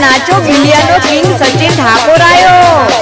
નાચો બિલિયાનો કિંગ સચિન ઠાકોર આવ્યો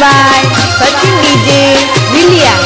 by. Sachin DJ વિલિયા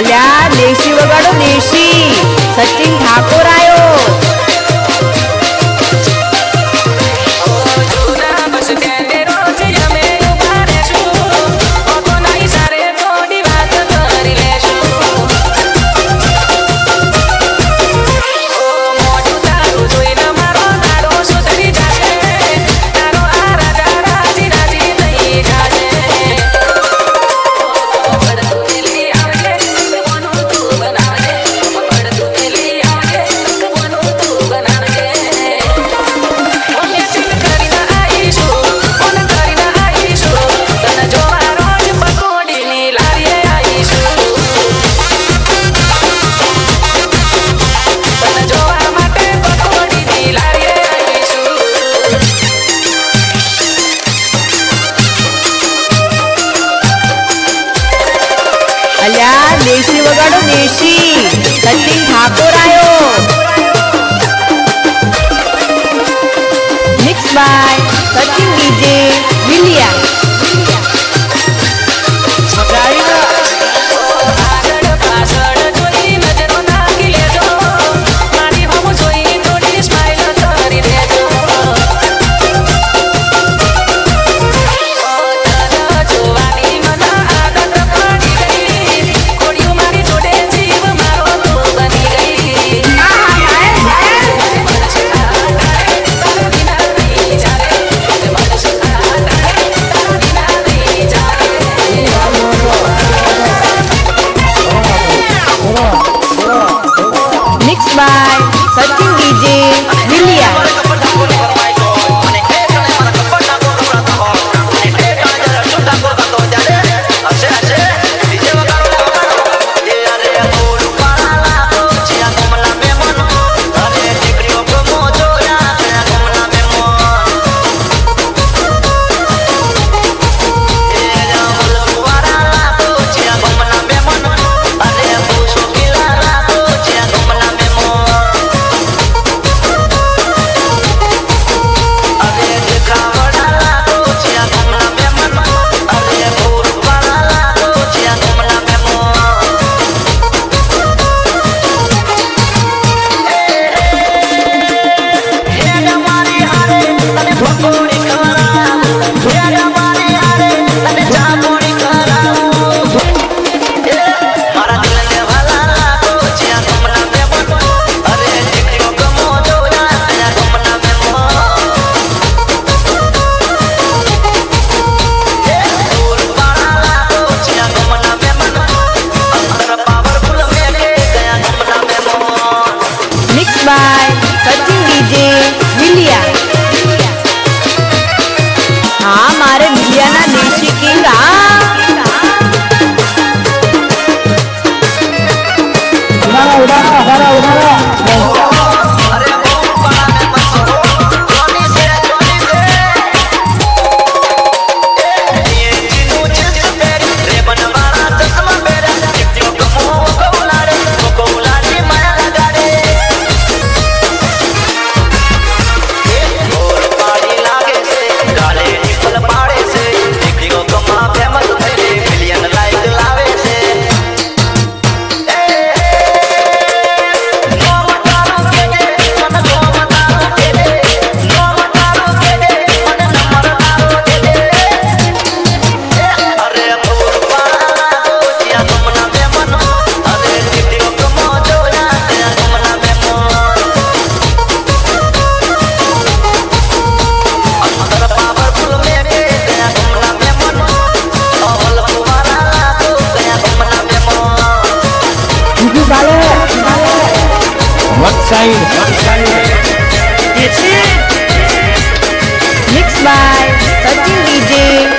आल्या देशी वगाडो देशी सचिन ठाकूर आहे by Sachin DJ.